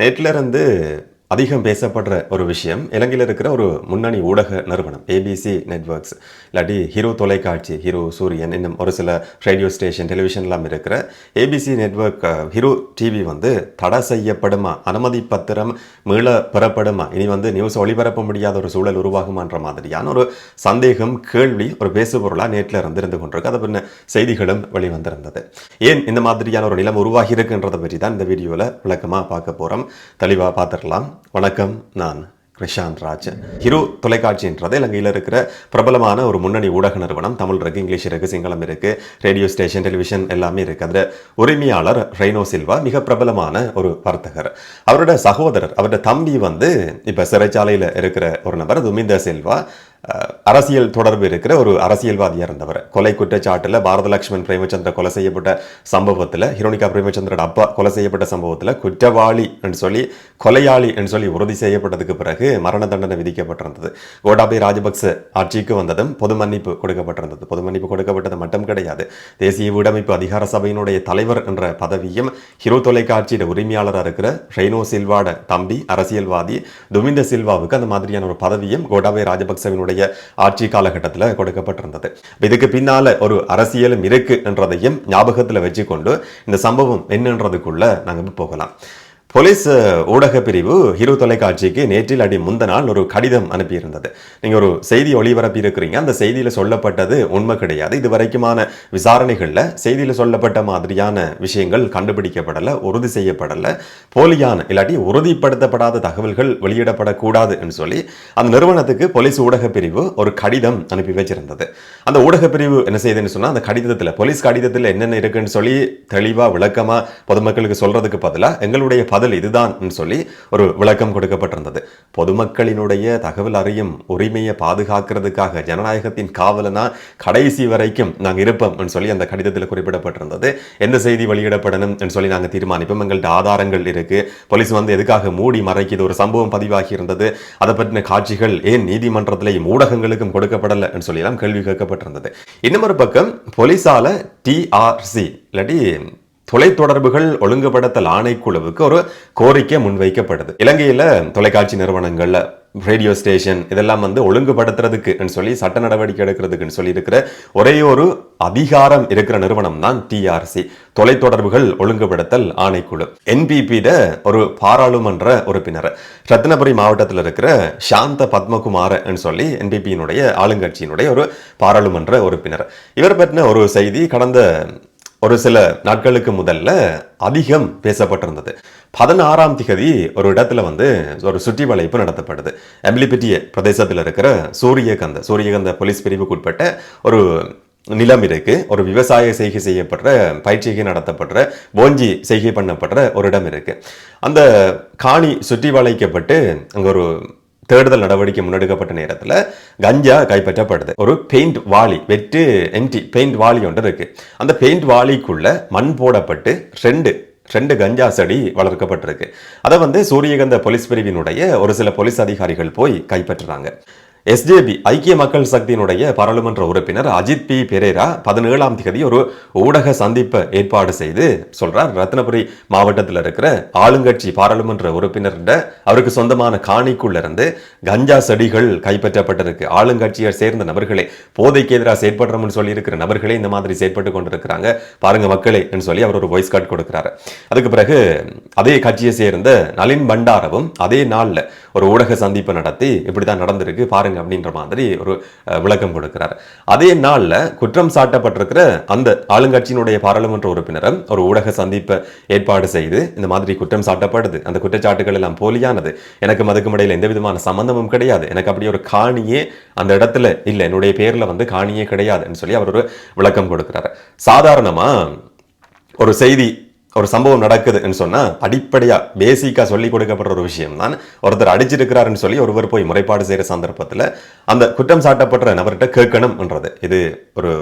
நேற்றில் இருந்து அதிகம் பேசப்படுற ஒரு விஷயம் இலங்கையில் இருக்கிற ஒரு முன்னணி ஊடக நிறுவனம் ஏபிசி நெட்வொர்க்ஸ் இல்லாட்டி ஹீரோ தொலைக்காட்சி ஹீரோ சூரியன் இன்னும் ஒரு சில ரேடியோ ஸ்டேஷன் டெலிவிஷன்லாம் இருக்கிற ஏபிசி நெட்வொர்க் ஹீரோ டிவி வந்து தடை செய்யப்படுமா? அனுமதி பத்திரம் மீள பெறப்படுமா? இனி வந்து நியூஸ் ஒளிபரப்ப முடியாத ஒரு சூழல் உருவாகுமான்ற மாதிரியான ஒரு சந்தேகம் கேள்வி ஒரு பேசுபொருளாக நேற்றில் இருந்து இருந்து கொண்டிருக்கு. அதை பின்ன செய்திகளும் வெளிவந்திருந்தது. ஏன் இந்த மாதிரியான ஒரு நிலம் உருவாகி இருக்குன்றதை பற்றி தான் இந்த வீடியோவில் விளக்கமாக பார்க்க போகிறோம் தெளிவாக பார்த்துடலாம். வணக்கம். நான் கிருஷாந்த் ராஜ் ஹிரு தொலைக்காட்சின்றது இலங்கையில் இருக்கிற பிரபலமான ஒரு முன்னணி ஊடக நிறுவனம் தமிழ் இருக்கு இங்கிலீஷ் இருக்குது சிங்களம் இருக்குது ரேடியோ ஸ்டேஷன் டெலிவிஷன் எல்லாமே இருக்குது அதில் உரிமையாளர் ரெய்னோ சில்வா மிக பிரபலமான ஒரு வர்த்தகர். அவரோட சகோதரர் அவரோட தம்பி வந்து இப்போ சிறைச்சாலையில் இருக்கிற ஒரு நபர் துமிந்த சில்வா. அரசியல் தொடர்பு இருக்கிற ஒரு அரசியல்வாதியாக இருந்தவர். கொலை குற்றச்சாட்டில் பாரத லட்சுமண் பிரேமச்சந்திர கொலை செய்யப்பட்ட சம்பவத்தில் ஹிரோனிகா பிரேமச்சந்திரோட அப்பா கொலை செய்யப்பட்ட சம்பவத்தில் குற்றவாளி என்று சொல்லி கொலையாளி என்று சொல்லி உறுதி செய்யப்பட்டதுக்கு பிறகு மரண தண்டனை விதிக்கப்பட்டிருந்தது. கோட்டாபய ராஜபக்ச ஆட்சிக்கு வந்ததும் பொது மன்னிப்பு கொடுக்கப்பட்டிருந்தது. பொது மன்னிப்பு கொடுக்கப்பட்டது மட்டும் கிடையாது. தேசிய வீடமைப்பு அதிகார சபையினுடைய தலைவர் என்ற பதவியும் ஹிரோ தொலைக்காட்சியிட உரிமையாளராக இருக்கிற ரெய்னோ சில்வாட தம்பி அரசியல்வாதி துமிந்த சில்வாவுக்கு அந்த மாதிரியான ஒரு பதவியும் கோட்டாபய ராஜபக்சவினுடைய ஆட்சி காலகட்டத்தில் கொடுக்கப்பட்டிருந்தது. இதுக்கு பின்னால ஒரு அரசியலும் இருக்கு என்றதையும் ஞாபகத்தில் வச்சுக்கொண்டு இந்த சம்பவம் என்னன்றதுக்குள்ள நாங்கள் போகலாம். போலீஸ் ஊடக பிரிவு ஹீரோ தொலைக்காட்சிக்கு நேற்றில் அடி முந்த நாள் ஒரு கடிதம் அனுப்பியிருந்தது. நீங்கள் ஒரு செய்தி ஒளிபரப்பி இருக்கிறீங்க. அந்த செய்தியில் சொல்லப்பட்டது உண்மை கிடையாது. இது வரைக்குமான விசாரணைகளில் செய்தியில் சொல்லப்பட்ட மாதிரியான விஷயங்கள் கண்டுபிடிக்கப்படலை உறுதி செய்யப்படலை. போலியான இல்லாட்டி உறுதிப்படுத்தப்படாத தகவல்கள் வெளியிடப்படக்கூடாது என்று சொல்லி அந்த நிறுவனத்துக்கு போலீஸ் ஊடக பிரிவு ஒரு கடிதம் அனுப்பி வச்சிருந்தது. அந்த ஊடக பிரிவு என்ன செய்யுதுன்னு சொன்னால் அந்த கடிதத்தில் போலீஸ் கடிதத்தில் என்னென்ன இருக்குன்னு சொல்லி தெளிவாக விளக்கமாக பொதுமக்களுக்கு சொல்றதுக்கு பதிலாக எங்களுடைய பதில் இதுதான் சொல்லி ஒரு விளக்கம் கொடுக்கப்பட்டிருந்தது. பொதுமக்களினுடைய தகவல் அறியும் உரிமையை பாதுகாக்கிறதுக்காக ஜனநாயகத்தின் காவலனா கடைசி வரைக்கும் நாங்கள் இருப்போம் சொல்லி அந்த கடிதத்தில் குறிப்பிடப்பட்டிருந்தது. எந்த செய்தி வெளியிடப்படணும் சொல்லி நாங்கள் தீர்மானிப்போம். எங்கள்கிட்ட ஆதாரங்கள் இருக்கு. போலீஸ் வந்து எதுக்காக மூடி மறைக்குது ஒரு சம்பவம் பதிவாகி இருந்தது. அதை பற்றின காட்சிகள் ஏன் நீதிமன்றத்திலேயும் ஊடகங்களுக்கும் கொடுக்கப்படலை சொல்லி எல்லாம் கேள்வி கேட்கப்பட்டிருந்தது. இன்னும் ஒரு பக்கம் போலீஸால டிஆர்சி இல்லாட்டி தொலைத்தொடர்புகள் ஒழுங்குபடுத்தல் ஆணைக்குழுவுக்கு ஒரு கோரிக்கை முன்வைக்கப்படுது இலங்கையில் தொலைக்காட்சி நிறுவனங்களில் ரேடியோ ஸ்டேஷன் இதெல்லாம் வந்து ஒழுங்குபடுத்துறதுக்குன்னு சொல்லி சட்ட நடவடிக்கை எடுக்கிறதுக்குன்னு சொல்லி இருக்கிற ஒரே ஒரு அதிகாரம் இருக்கிற நிறுவனம் தான் டிஆர்சி தொலைத்தொடர்புகள் ஒழுங்குபடுத்தல் ஆணைக்குழு. என்பிபிட ஒரு பாராளுமன்ற உறுப்பினர் ரத்னபுரி மாவட்டத்தில் இருக்கிற சாந்த பத்மகுமாரன்னு சொல்லி என்பிபியினுடைய ஆளுங்கட்சியினுடைய ஒரு பாராளுமன்ற உறுப்பினர். இவர் பற்றின ஒரு செய்தி கடந்த ஒரு சில நாட்களுக்கு முதல்ல அதிகம் பேசப்பட்டிருந்தது. பதினாறாம் திகதி ஒரு இடத்துல வந்து ஒரு சுற்றி வளைப்பு நடத்தப்படுது. எம்லிபிட்டிய பிரதேசத்தில் இருக்கிற சூரியகந்த சூரியகந்த போலீஸ் பிரிவுக்குட்பட்ட ஒரு நிலம் இருக்கு. ஒரு விவசாய செய்கை செய்யப்படுற பயிற்சிகை நடத்தப்படுற போஞ்சி செய்கை பண்ணப்படுற ஒரு இடம் இருக்கு. அந்த காணி சுற்றி வளைக்கப்பட்டு அங்கே ஒரு தேடுதல் நடவடிக்கை முன்னெடுக்கப்பட்ட நேரத்தில் கஞ்சா கைப்பற்றப்படுது. ஒரு பெயிண்ட் வாலி வெற்று என்டி பெயிண்ட் வாலி ஒன்று இருக்கு. அந்த பெயிண்ட் வாலிக்குள்ள மண் போடப்பட்டு ரெண்டு ரெண்டு கஞ்சா செடி வளர்க்கப்பட்டிருக்கு. அதை வந்து சூரியகந்த போலீஸ் பிரிவினுடைய ஒரு சில போலீஸ் அதிகாரிகள் போய் கைப்பற்றுறாங்க. எஸ்ஜேபி ஐக்கிய மக்கள் சக்தியினுடைய பாராளுமன்ற உறுப்பினர் அஜித் பி. பெரேரா பதினேழாம் தேதி ஒரு ஊடக சந்திப்பை ஏற்பாடு செய்து சொல்றார். ரத்னபுரி மாவட்டத்தில் இருக்கிற ஆளுங்கட்சி பாராளுமன்ற உறுப்பினர் அவருக்கு சொந்தமான காணிக்குள்ள இருந்து கஞ்சா செடிகள் கைப்பற்றப்பட்டிருக்கு. ஆளுங்கட்சியை சேர்ந்த நபர்களே போதைக்கு எதிராக செயற்படுறோம்னு சொல்லி இருக்கிற நபர்களே இந்த மாதிரி செயற்பட்டு கொண்டிருக்கிறாங்க. பாருங்க மக்களே சொல்லி அவர் ஒரு வாய்ஸ் கார்டு கொடுக்கிறாரு. அதுக்கு பிறகு அதே கட்சியை சேர்ந்த நளின் பண்டாரவும் அதே நாள்ல ஒரு ஊடக சந்திப்பு நடத்தி இப்படிதான் நடந்திருக்கு பாருங்க அப்படின்ற மாதிரி ஒரு அஹ், விளக்கம் கொடுக்கிறார். அதே நாளில் குற்றம் சாட்டப்பட்டிருக்கிற அந்த ஆளுங்கட்சியினுடைய பாராளுமன்ற உறுப்பினரும் ஒரு ஊடக சந்திப்பை ஏற்பாடு செய்து இந்த மாதிரி குற்றம் சாட்டப்படுது. அந்த குற்றச்சாட்டுகள் எல்லாம் போலியானது. எனக்கு அதுக்கும் இடையில் எந்த விதமான சம்பந்தமும் கிடையாது. எனக்கு அப்படி ஒரு காணியே அந்த இடத்துல இல்லை. என்னுடைய பேர்ல வந்து காணியே கிடையாதுன்னு சொல்லி அவர் ஒரு விளக்கம் கொடுக்கிறார். சாதாரணமா ஒரு செய்தி ஒரு சம்பவம் நடக்குதுன்னு சொன்னா அடிப்படையா பேசிக்கா சொல்லி கொடுக்கப்படுற ஒரு விஷயம் தான் ஒருத்தர் அடிச்சிருக்கிறாருன்னு சொல்லி ஒருவர் போய் முறைப்பாடு செய்கிற சந்தர்ப்பத்துல அந்த குற்றம் சாட்டப்படுற நபர்கிட்ட கேட்கணும்ன்றது. இது ஒரு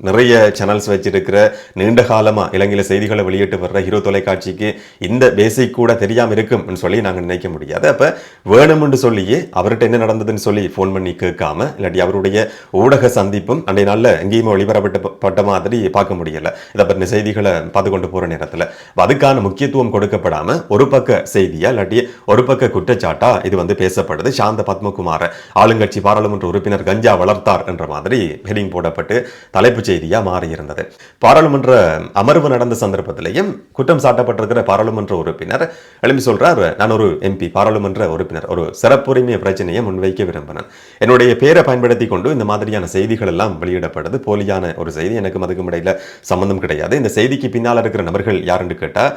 நிறைய சேனல்ஸ் வச்சிருக்கிற நீண்ட காலமா இலங்கையில் செய்திகளை வெளியிட்டு வர்ற ஹீரோ தொலைக்காட்சிக்கு இந்த பேசிக் கூட தெரியாமல் இருக்கும்னு சொல்லி நாங்கள் நினைக்க முடியாது. அப்போ வேணும்னு சொல்லியே அவர்கிட்ட என்ன நடந்ததுன்னு சொல்லி ஃபோன் பண்ணி கேட்காம இல்லாட்டி அவருடைய ஊடக சந்திப்பும் அன்றைய நாள்ல எங்கேயுமே ஒளிபரப்பட்ட மாதிரி பார்க்க முடியலை. இதை பற்றின செய்திகளை பார்த்து கொண்டு போற நேரத்தில். அதுக்கான முக்கியத்துவம் கொடுக்கப்படாம ஒரு பக்க செய்தியா இல்லாட்டி ஒரு பக்க குற்றச்சாட்டா இது வந்து பேசப்படுது. சாந்த பத்மகுமார ஆளுங்கட்சி பாராளுமன்ற உறுப்பினர் கஞ்சா வளர்த்தார் என்ற மாதிரி ஹெடிங் போடப்பட்டு தலைப்புச் செய்தியா மாறியிருந்தது. பாராளுமன்ற அமர்வு நடந்த சந்தர்ப்பத்திலையும் குற்றம் சாட்டப்பட்டிருக்கிற பாராளுமன்ற உறுப்பினர் எழுப்பி சொல்றார் நான் ஒரு எம்பி பாராளுமன்ற உறுப்பினர் ஒரு சிறப்புரிமை பிரச்சனையை முன்வைக்க விரும்பினேன். என்னுடைய பேரை பயன்படுத்தி கொண்டு இந்த மாதிரியான செய்திகள் எல்லாம் வெளியிடப்படுது. போலியான ஒரு செய்தி எனக்கு அதுக்கும் இடையில சம்பந்தம் கிடையாது. இந்த செய்திக்கு பின்னால் இருக்கிற நபர்கள் யாருன்னு கேட்டால்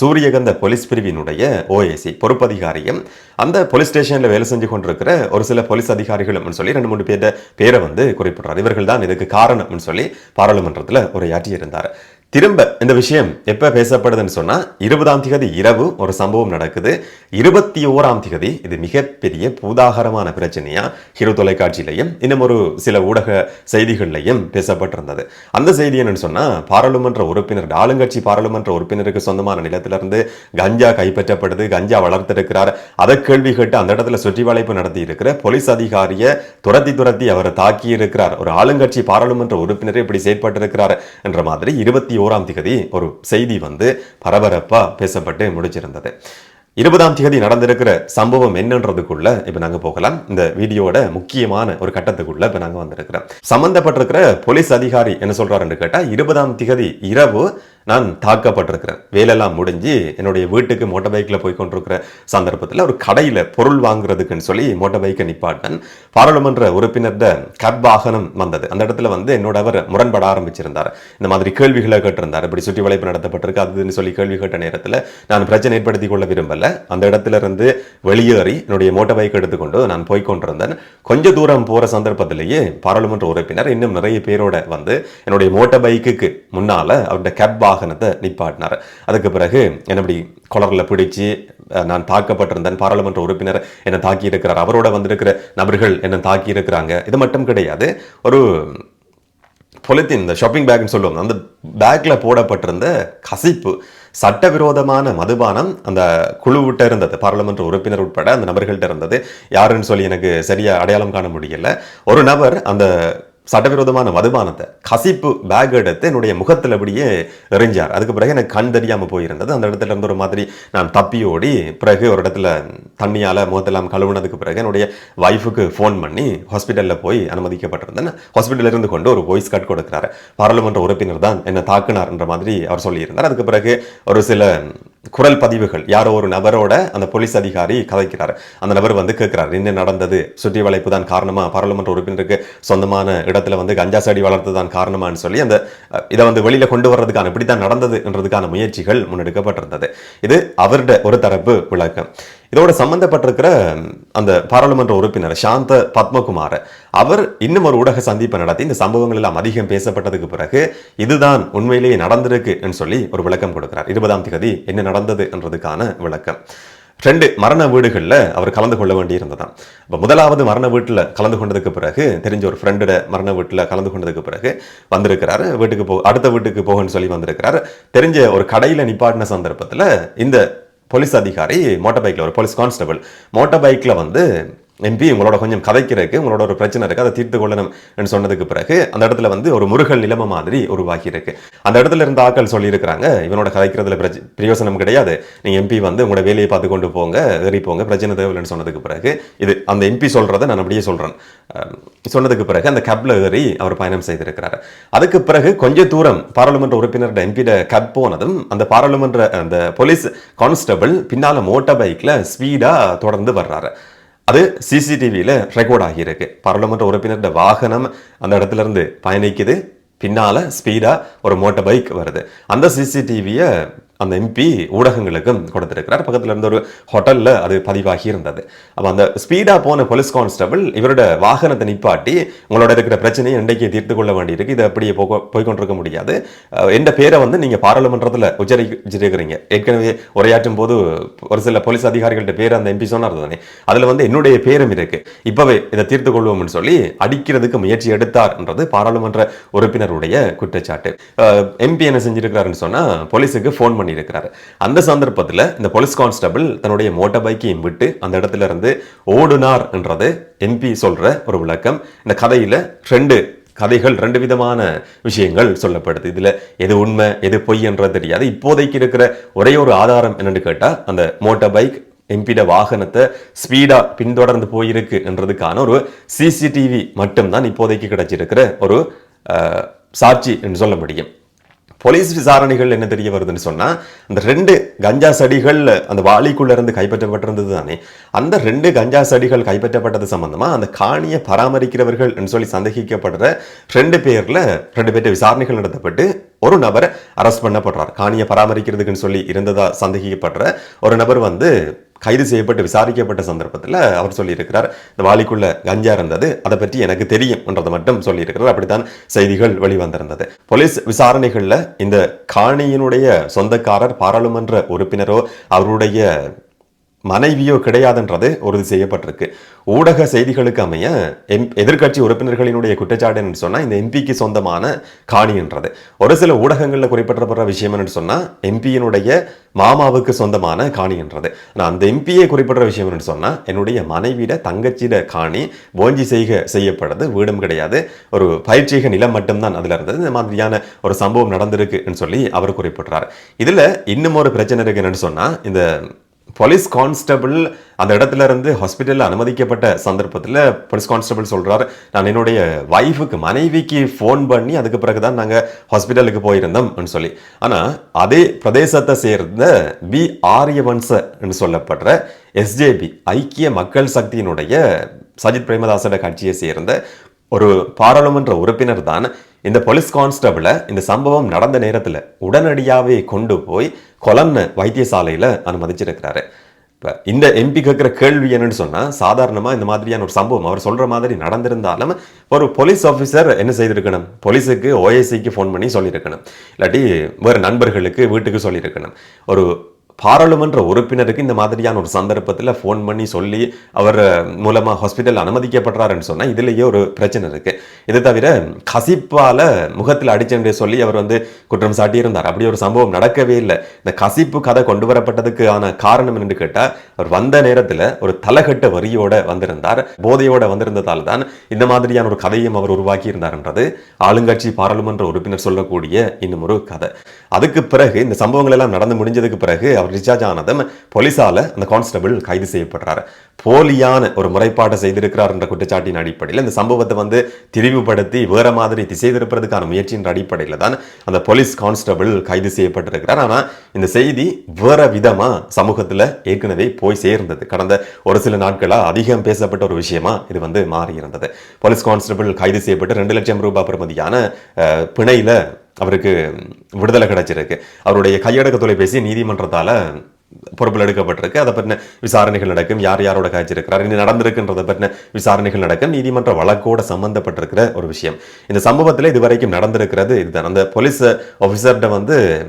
சூரியகந்த போலீஸ் பிரிவினுடைய ஓஏசி பொறுப்பதிகாரியும் அந்த போலீஸ் ஸ்டேஷனில் வேலை செஞ்சு கொண்டிருக்கிற ஒரு சில போலீஸ் அதிகாரிகளும் சொல்லி ரெண்டு மூணு பேர் பேரை வந்து குறிப்பிடுறார். இவர்கள் தான் இதுக்கு காரணம்னு சொல்லி பாராளுமன்றத்தில் உரையாற்றி இருந்தார் திரும்ப இந்த விஷயம் எப்ப பேசப்படுதுன்னு சொன்னா இருபதாம் திகதி இரவு ஒரு சம்பவம் நடக்குது. இருபத்தி ஓராம் திகதி இது மிகப்பெரிய பூதாகரமான பிரச்சனையா ஹிரு தொலைக்காட்சியிலையும் இன்னும் ஒரு சில ஊடக செய்திகள்லையும் பேசப்பட்டிருந்தது. அந்த செய்தி என்னன்னு சொன்னா பாராளுமன்ற உறுப்பினர் ஆளுங்கட்சி பாராளுமன்ற உறுப்பினருக்கு சொந்தமான நிலத்திலிருந்து கஞ்சா கைப்பற்றப்படுது கஞ்சா வளர்த்திருக்கிறார். அதை கேள்வி கேட்டு அந்த இடத்துல சுற்றி வளைப்பு நடத்தி இருக்கிற போலீஸ் அதிகாரியை துரத்தி துரத்தி அவரை தாக்கி இருக்கிறார் ஒரு ஆளுங்கட்சி பாராளுமன்ற உறுப்பினர் இப்படி செயற்பட்டிருக்கிறார் என்ற மாதிரி இருபத்தி ஓராம் திகதி ஒரு செய்தி வந்து பரபரப்பா பேசப்பட்டு முடிச்சிருந்தது. இருபதாம் தேதி நடந்திருக்கிற சம்பவம் என்னன்றதுக்குள்ள இப்போ நாங்கள் போகலாம். இந்த வீடியோட முக்கியமான ஒரு கட்டத்துக்குள்ள இப்போ நாங்கள் வந்திருக்கிறோம். சம்பந்தப்பட்டிருக்கிற போலீஸ் அதிகாரி என்ன சொல்றாருன்னு கேட்டால் இருபதாம் திகதி இரவு நான் தாக்கப்பட்டிருக்கிறேன். வேலையெல்லாம் முடிஞ்சு என்னுடைய வீட்டுக்கு மோட்டர் பைக்கில் போய் கொண்டிருக்கிற சந்தர்ப்பத்தில் ஒரு கடையில் பொருள் வாங்குறதுக்குன்னு சொல்லி மோட்டார் பைக்கை நிப்பாட்டினேன். பாராளுமன்ற உறுப்பினர்ட கப் வாகனம் வந்தது. அந்த இடத்துல வந்து என்னோட அவர் முரண்பட ஆரம்பிச்சிருந்தார். இந்த மாதிரி கேள்விகளை கேட்டிருந்தார். இப்படி சுற்றி வளைப்பு நடத்தப்பட்டிருக்கு அதுன்னு சொல்லி கேள்வி கேட்ட நேரத்தில் நான் பிரச்சனை ஏற்படுத்தி கொள்ள விரும்பல. அந்த இடத்துல இருந்து வெளியேறி என்னுடைய மோட்டார் பைக் எடுத்துக்கொண்டு நான் போய் கொண்டிருந்தேன். கொஞ்ச தூரம் போகிற சந்தர்ப்பத்திலேயே பாராளுமன்ற உறுப்பினர் இன்னும் நிறைய பேரோட வந்து என்னுடைய மோட்டர் பைக்குக்கு முன்னால் அவருடைய கேப் வாகனத்தை நிப்பாட்டினார். அதுக்கு பிறகு என்னபடி கொலரில் பிடிச்சி நான் தாக்கப்பட்டிருந்தேன் பாராளுமன்ற உறுப்பினர் என்னை தாக்கி இருக்கிறார் அவரோட வந்திருக்கிற நபர்கள் என்னை தாக்கி இருக்கிறாங்க இது மட்டும் கிடையாது. ஒரு பொலித்தீன் இந்த ஷாப்பிங் பேக்னு சொல்லுவோம் அந்த பேக்ல போடப்பட்டிருந்த கசிப்பு சட்டவிரோதமான மதுபானம் அந்த குழுவிட்ட இருந்தது பாராளுமன்ற உறுப்பினர் உட்பட அந்த நபர்கள்ட்ட இருந்தது. யாருன்னு சொல்லி எனக்கு சரியா அடையாளம் காண முடியல. ஒரு நபர் அந்த சட்டவிரோதமான மதுபானத்தை கசிப்பு பேக் எடுத்து என்னுடைய முகத்தில் அப்படியே எறிஞ்சார். அதுக்கு பிறகு எனக்கு கண் தெரியாமல் போயிருந்தது. அந்த இடத்துல இருந்து ஒரு மாதிரி நான் தப்பி ஓடி பிறகு ஒரு இடத்துல தண்ணியால் முகத்தெல்லாம் கழுவுனதுக்கு பிறகு என்னுடைய ஒய்ஃபுக்கு ஃபோன் பண்ணி ஹாஸ்பிட்டலில் போய் அனுமதிக்கப்பட்டிருந்தேன். ஹாஸ்பிட்டலில் இருந்து கொண்டு ஒரு வாய்ஸ் கட் கொடுக்குறாரு. பாராளுமன்ற உறுப்பினர் தான் என்னை தாக்குனார்ன்ற மாதிரி அவர் சொல்லியிருந்தார். அதுக்கு பிறகு ஒரு சில குரல் பதிவுகள். யாரோ ஒரு நபரோட அந்த போலீஸ் அதிகாரி கதைக்கிறார். அந்த நபர் வந்து கேட்கிறார் என்ன நடந்தது சுற்றி வளைப்பு தான் காரணமா? பாராளுமன்ற உறுப்பினருக்கு சொந்தமான இடத்துல வந்து கஞ்சா செடி வளர்த்து தான் காரணமான்னு சொல்லி அந்த இதை வந்து வெளியில கொண்டு வர்றதுக்கான இப்படி தான் நடந்ததுன்றதுக்கான முயற்சிகள் முன்னெடுக்கப்பட்டிருந்தது. இது அவருடைய ஒரு தரப்பு விளக்கம். இதோட சம்பந்தப்பட்டிருக்கிற அந்த பாராளுமன்ற உறுப்பினர் சாந்த பத்மகுமார் அவர் இன்னும் ஒரு ஊடக சந்திப்பை நடத்தி இந்த சம்பவங்கள் எல்லாம் அதிகம் பேசப்பட்டதுக்கு பிறகு இதுதான் உண்மையிலேயே நடந்திருக்கு சொல்லி ஒரு விளக்கம் கொடுக்கிறார். இருபதாம் தேதி என்ன நடந்தது என்றதுக்கான விளக்கம். ரெண்டு மரண வீடுகளில் அவர் கலந்து கொள்ள வேண்டியிருந்ததான் இப்போ முதலாவது மரண வீட்டில் கலந்து கொண்டதுக்கு பிறகு தெரிஞ்ச ஒரு ஃப்ரெண்டோட மரண வீட்டில் கலந்து கொண்டதுக்கு பிறகு வந்திருக்கிறாரு. வீட்டுக்கு போ அடுத்த வீட்டுக்கு போகன்னு சொல்லி வந்திருக்கிறார். தெரிஞ்ச ஒரு கடையில் நிப்பாட்டின சந்தர்ப்பத்தில் இந்த போலீஸ் அதிகாரி மோட்டார் பைக்கில் ஒரு போலீஸ் கான்ஸ்டபிள் மோட்டார் பைக்கில் வந்து எம்பி உங்களோட கொஞ்சம் கதைக்கிறதுக்கு உங்களோட ஒரு பிரச்சனை இருக்குது அதை தீர்த்து கொள்ளணும் சொன்னதுக்கு பிறகு அந்த இடத்துல வந்து ஒரு முருகல் நிலைமை மாதிரி உருவாகி இருக்கு அந்த இடத்துல இருந்த ஆட்கள் சொல்லியிருக்கிறாங்க இவனோட கதைக்கிறதுல பிரச்ச- பிரயோசனம் கிடையாது. நீங்க எம்பி வந்து உங்களோட வேலையை பார்த்து கொண்டு போங்க ஏறி போங்க பிரச்சனை தேவையில்லைன்னு சொன்னதுக்கு பிறகு இது அந்த எம்பி சொல்றதை நான் அப்படியே சொல்றேன். சொன்னதுக்கு பிறகு அந்த கேப்ல ஏறி அவர் பயணம் செய்திருக்கிறார். அதுக்கு பிறகு கொஞ்ச தூரம் பாராளுமன்ற உறுப்பினரோட எம்பிட கேப் போனதும் அந்த பாராளுமன்ற அந்த போலீஸ் கான்ஸ்டபிள் பின்னால் மோட்டார் பைக்ல ஸ்பீடாக தொடர்ந்து வர்றாரு. அது சிசிடிவியில் ரெக்கார்ட் ஆகியிருக்கு. பாராளுமன்ற உறுப்பினரோட வாகனம் அந்த இடத்துல இருந்து பயணிக்குது. பின்னால் ஸ்பீடாக ஒரு மோட்டார் பைக் வருது. அந்த சிசிடிவியை அந்த எம்பி ஊடகங்களுக்கும் கொடுத்திருக்கிறார். பக்கத்தில் இருந்த ஒரு ஹோட்டலில் அது பதிவாகி இருந்தது. அப்போ அந்த ஸ்பீடாக போன போலீஸ் கான்ஸ்டபிள் இவரோட வாகனத்தை நிப்பாட்டி உங்களோட இருக்கிற பிரச்சனையை இன்றைக்கு தீர்த்து கொள்ள வேண்டியிருக்கு. இதை அப்படியே போக போய்கொண்டிருக்க முடியாது. எந்த பேரை வந்து நீங்கள் பாராளுமன்றத்தில் உச்சரிச்சிருக்கிறீங்க. ஏற்கனவே உரையாற்றும் போது ஒரு சில போலீஸ் அதிகாரிகள்ட்ட பேர் அந்த எம்பி சொன்னார் தானே. அதில் வந்து என்னுடைய பேரும் இருக்குது இப்போவே இதை தீர்த்து கொள்வோம்னு சொல்லி அடிக்கிறதுக்கு முயற்சி எடுத்தார்ன்றது பாராளுமன்ற உறுப்பினருடைய குற்றச்சாட்டு. எம்பி என்ன செஞ்சிருக்கிறாருன்னு சொன்னால் போலீஸுக்கு ஃபோன் பண்ணி பண்ணியிருக்கிறாரு அந்த சந்தர்ப்பத்துல இந்த போலீஸ் கான்ஸ்டபிள் தன்னுடைய மோட்டார் பைக்கையும் விட்டு அந்த இடத்துல இருந்து ஓடுனார் என்றது எம்பி சொல்ற ஒரு விளக்கம். இந்த கதையில ரெண்டு கதைகள் ரெண்டு விதமான விஷயங்கள் சொல்லப்படுது. இதுல எது உண்மை எது பொய் என்றது தெரியாது. இப்போதைக்கு இருக்கிற ஒரே ஒரு ஆதாரம் என்னன்னு கேட்டா அந்த மோட்டார் பைக் எம்பிட வாகனத்தை ஸ்பீடா பின்தொடர்ந்து போயிருக்கு என்றதுக்கான ஒரு சிசிடிவி மட்டும்தான் இப்போதைக்கு கிடைச்சிருக்கிற ஒரு சாட்சி என்று சொல்ல முடியும். போலீஸ் விசாரணைகள் என்ன தெரிய வருதுன்னு சொன்னால் அந்த ரெண்டு கஞ்சா செடிகள் அந்த வாளிக்குள்ள இருந்து கைப்பற்றப்பட்டிருந்தது தானே அந்த ரெண்டு கஞ்சா செடிகள் கைப்பற்றப்பட்டது சம்மந்தமாக அந்த காணியை பராமரிக்கிறவர்கள் என்று சொல்லி சந்தேகிக்கப்படுற ரெண்டு பேரில் ரெண்டு பேர்ட்ட விசாரணைகள் நடத்தப்பட்டு ஒரு நபர் அரெஸ்ட் பண்ணப்படுறார். காணியை பராமரிக்கிறதுக்குன்னு சொல்லி இருந்ததா சந்தேகிக்கப்படுற ஒரு நபர் வந்து கைது செய்யப்பட்டு விசாரிக்கப்பட்ட சந்தர்ப்பத்தில் அவர் சொல்லியிருக்கிறார் இந்த வாளிக்குள்ள கஞ்சா இருந்தது அதை பற்றி எனக்கு தெரியும் என்றதை மட்டும் சொல்லியிருக்கிறார். அப்படித்தான் செய்திகள் வெளிவந்திருந்தது. போலீஸ் விசாரணைகளில் இந்த காணியினுடைய சொந்தக்காரர் பாராளுமன்ற உறுப்பினரோ அவருடைய மனைவியோ கிடையாதுன்றது உறுதி செய்யப்பட்டிருக்கு. ஊடக செய்திகளுக்கு அமைய எம் எதிர்க்கட்சி உறுப்பினர்களினுடைய குற்றச்சாட்டு என்று சொன்னால் இந்த எம்பிக்கு சொந்தமான காணின்றது. ஒரு சில ஊடகங்களில் குறிப்பிடப்படுற விஷயம் என்று சொன்னால் எம்பியினுடைய மாமாவுக்கு சொந்தமான காணின்றது. நான் அந்த எம்பியை குறிப்பிடுற விஷயம் என்று சொன்னால் என்னுடைய மனைவியிட தங்கச்சியிட காணி ஓஞ்சி செய்க செய்யப்படுது வீடும் கிடையாது. ஒரு பயிற்சிக நிலம் மட்டும்தான் அதில் இருந்தது. இந்த மாதிரியான ஒரு சம்பவம் நடந்திருக்குன்னு சொல்லி அவர் குறிப்பிடுறார். இதில் இன்னும் ஒரு பிரச்சனை இருக்குன்னு சொன்னால் இந்த போலீஸ் கான்ஸ்டபிள் அந்த இடத்துல இருந்து ஹாஸ்பிட்டலில் அனுமதிக்கப்பட்ட சந்தர்ப்பத்தில் போலீஸ் கான்ஸ்டபிள் சொல்கிறார் நான் என்னுடைய வைஃபுக்கு மனைவிக்கு ஃபோன் பண்ணி அதுக்கு பிறகு தான் நாங்கள் ஹாஸ்பிட்டலுக்கு போயிருந்தோம்னு சொல்லி. ஆனால் அதே பிரதேசத்தை சேர்ந்த பி ஆரியவன்சன்னு சொல்லப்படுற எஸ்ஜேபி ஐக்கிய மக்கள் சக்தியினுடைய சஜித் பிரேமதாசோட கட்சியை சேர்ந்த ஒரு பாராளுமன்ற உறுப்பினர் தான் இந்த போலீஸ் கான்ஸ்டபிளை இந்த சம்பவம் நடந்த நேரத்தில் உடனடியாகவே கொண்டு போய் கொலம்னு வைத்தியசாலையில் அனுமதிச்சிருக்கிறாரு. இப்போ இந்த எம்பி கேட்குற கேள்வி என்னன்னு சொன்னால் சாதாரணமாக இந்த மாதிரியான ஒரு சம்பவம் அவர் சொல்கிற மாதிரி நடந்திருந்தாலும் ஒரு போலீஸ் ஆஃபீஸர் என்ன செய்திருக்கணும்? போலீஸுக்கு ஓஎஸ்சிக்கு ஃபோன் பண்ணி சொல்லியிருக்கணும். இல்லாட்டி வேறு நண்பர்களுக்கு வீட்டுக்கு சொல்லியிருக்கணும். ஒரு பாராளுமன்ற உறுப்பினருக்கு இந்த மாதிரியான ஒரு சந்தர்ப்பத்தில் ஃபோன் பண்ணி சொல்லி அவர் மூலமாக ஹாஸ்பிட்டல் அனுமதிக்கப்படுறாருன்னு சொன்னால் இதுலேயே ஒரு பிரச்சனை இருக்கு. இது தவிர கசிப்பால் முகத்தில் அடிச்சென்று சொல்லி அவர் வந்து குற்றம் சாட்டியிருந்தார். அப்படி ஒரு சம்பவம் நடக்கவே இல்லை. இந்த கசிப்பு கதை கொண்டு வரப்பட்டதுக்கான காரணம் என்று கேட்டால் அவர் வந்த நேரத்தில் ஒரு தலைகட்ட வரியோட வந்திருந்தார். போதையோட வந்திருந்ததால் தான் இந்த மாதிரியான ஒரு கதையும் அவர் உருவாக்கி இருந்தார்ன்றது ஆளுங்கட்சி பாராளுமன்ற உறுப்பினர் சொல்லக்கூடிய இன்னும் ஒரு கதை. அதுக்கு பிறகு இந்த சம்பவங்கள் எல்லாம் நடந்து முடிஞ்சதுக்கு பிறகு அவர் டிஸ்சார்ஜ் ஆனதும் போலீஸால அந்த கான்ஸ்டபிள் கைது செய்யப்படுறாரு. போலியான ஒரு முறைப்பாட்டை செய்திருக்கிறார் என்ற குற்றச்சாட்டின் அடிப்படையில் இந்த சம்பவத்தை வந்து திரிவுபடுத்தி வேற மாதிரி திசை திருப்பதற்கான முயற்சியின் அடிப்படையில் தான் அந்த போலீஸ் கான்ஸ்டபிள் கைது செய்யப்பட்டிருக்கிறார். ஆனால் இந்த செய்தி வேற விதமாக சமூகத்தில் ஏற்கனவே போய் சேர்ந்தது. கடந்த ஒரு சில நாட்களாக அதிகம் பேசப்பட்ட ஒரு விஷயமா இது வந்து மாறி இருந்தது போலீஸ் கான்ஸ்டபிள் கைது செய்யப்பட்டு ரெண்டு லட்சம் ரூபாய் பெறுமதியான பிணையில் அவருக்கு விடுதலை கிடைச்சிருக்கு. அவருடைய கையடக்க தொலைபேசி நீதிமன்றத்தால் பொறுப்பில் எடுக்கப்பட்டிருக்கு. அதை பற்றின விசாரணைகள் நடக்கும். யார் யாரோட காய்ச்சிருக்கிறார்? இனி நடந்திருக்குன்றதை பற்றின விசாரணைகள் நடக்கும். நீதிமன்ற வழக்கோட சம்மந்தப்பட்டிருக்கிற ஒரு விஷயம். இந்த சம்பவத்தில் இதுவரைக்கும் நடந்திருக்கிறது. இதுதான். அந்த போலீஸ் ஆஃபீஸர்கிட்ட வந்து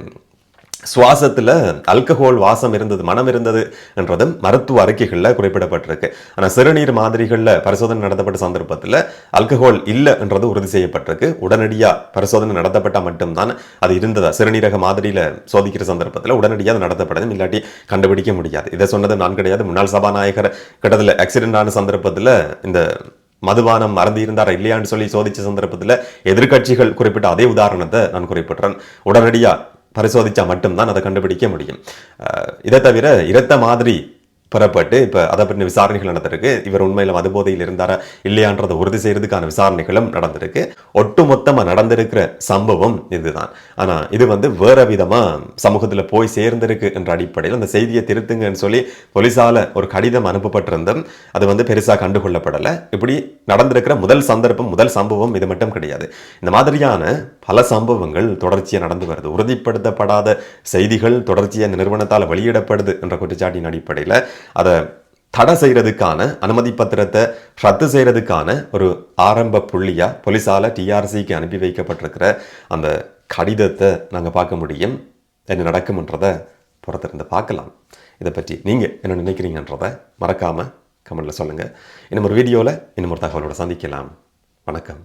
சுவாசத்தில் அல்கஹோல் வாசம் இருந்தது மனம் இருந்தது என்றதும் மருத்துவ அறிக்கைகளில் குறிப்பிடப்பட்டிருக்கு. ஆனால் சிறுநீர் மாதிரிகளில் பரிசோதனை நடத்தப்பட்ட சந்தர்ப்பத்தில் அல்கஹோல் இல்லை என்றது உறுதி செய்யப்பட்டிருக்கு. உடனடியாக பரிசோதனை நடத்தப்பட்டால் மட்டும்தான் அது இருந்ததா? சிறுநீரக மாதிரியில சோதிக்கிற சந்தர்ப்பத்தில் உடனடியாக அது நடத்தப்படும் இல்லாட்டி கண்டுபிடிக்க முடியாது. இதை சொன்னது நான் கிடையாது. முன்னாள் சபாநாயகர் கிட்டத்தில் ஆக்சிடென்ட் ஆன சந்தர்ப்பத்தில் இந்த மதுபானம் மறந்து இருந்தாரா இல்லையான்னு சொல்லி சோதிச்ச சந்தர்ப்பத்தில் எதிர்க்கட்சிகள் குறிப்பிட்ட அதே உதாரணத்தை நான் குறிப்பிட்றேன். உடனடியாக பரிசோதிச்சா மட்டும்தான் அதை கண்டுபிடிக்க முடியும். இதை தவிர இரத்த மாதிரி புறப்பட்டு இப்போ அதை பற்றின விசாரணைகள் நடந்திருக்கு. இவர் உண்மையில் மதுபோதையில் இருந்தாரா இல்லையான்றதை உறுதி செய்யறதுக்கான விசாரணைகளும் நடந்திருக்கு. ஒட்டுமொத்தமாக நடந்திருக்கிற சம்பவம் இதுதான். ஆனால் இது வந்து வேற விதமாக சமூகத்தில் போய் சேர்ந்திருக்கு என்ற அடிப்படையில் அந்த செய்தியை திருத்துங்கன்னு சொல்லி போலீஸால் ஒரு கடிதம் அனுப்பப்பட்டிருந்தும் அது வந்து பெருசாக கண்டுகொள்ளப்படலை. இப்படி நடந்திருக்கிற முதல் சந்தர்ப்பம் முதல் சம்பவம் இது மட்டும் கிடையாது. இந்த மாதிரியான பல சம்பவங்கள் தொடர்ச்சியாக நடந்து வருது. உறுதிப்படுத்தப்படாத செய்திகள் தொடர்ச்சியாக நிறுவனத்தால் வெளியிடப்படுது என்ற குற்றச்சாட்டின் அடிப்படையில் அதை தடை செய்கிறதுக்கான அனுமதி பத்திரத்தை ரத்து செய்யறதுக்கான ஒரு ஆரம்ப புள்ளியாக போலீஸால் டிஆர்சிக்கு அனுப்பி வைக்கப்பட்டிருக்கிற அந்த கடிதத்தை நாங்கள் பார்க்க முடியும். என்ன நடக்கும்ன்றதை புறத்திருந்து பார்க்கலாம். இதை பற்றி நீங்கள் என்ன நினைக்கிறீங்கன்றதை மறக்காமல் கமெண்டில் சொல்லுங்கள் இன்னும் ஒரு வீடியோவில் இன்னும் ஒரு தகவலோட சந்திக்கலாம். வணக்கம்.